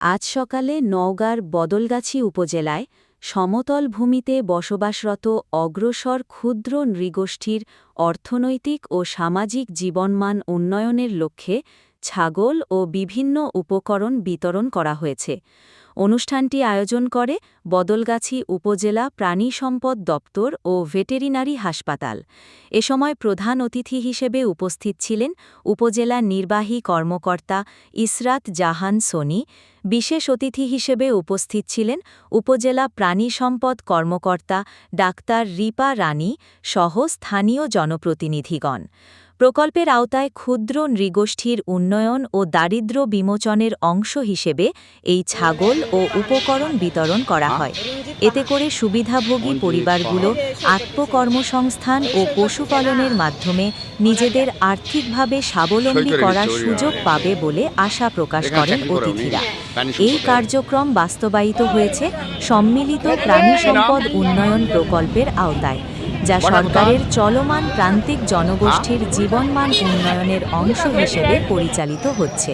আজ সকালে নওগাঁর বদলগাছি উপজেলায় সমতল ভূমিতে বসবাসরত অগ্রসর ক্ষুদ্র নৃগোষ্ঠীর অর্থনৈতিক ও সামাজিক জীবনমান উন্নয়নের লক্ষ্যে ছাগল ও বিভিন্ন উপকরণ বিতরণ করা হয়েছে। অনুষ্ঠানটি আয়োজন করে বদলগাছি উপজেলা প্রাণী সম্পদ দপ্তর ও ভেটেরিনারি হাসপাতাল। এ সময় প্রধান অতিথি হিসেবে উপস্থিত ছিলেন উপজেলা নির্বাহী কর্মকর্তা ইসরাত জাহান সোনি, বিশেষ অতিথি হিসেবে উপস্থিত ছিলেন উপজেলা প্রাণী সম্পদ কর্মকর্তা ডাক্তার রিপা রানী সহ স্থানীয় জনপ্রতিনিধিগণ। প্রকল্পের আওতায় ক্ষুদ্র নৃগোষ্ঠীর উন্নয়ন ও দারিদ্র্য বিমোচনের অংশ হিসেবে এই ছাগল ও উপকরণ বিতরণ করা হয়। এতে করে সুবিধাভোগী পরিবারগুলো আত্মকর্মসংস্থান ও পশুপালনের মাধ্যমে নিজেদের আর্থিকভাবে স্বাবলম্বী করার সুযোগ পাবে বলে আশা প্রকাশ করেন অতিথিরা। এই কার্যক্রম বাস্তবায়িত হয়েছে সম্মিলিত প্রাণী সম্পদ উন্নয়ন প্রকল্পের আওতায়। যা সরকারের চলমান প্রান্তিক জনগোষ্ঠীর জীবনমান উন্নয়নের অংশ হিসেবে পরিচালিত হচ্ছে।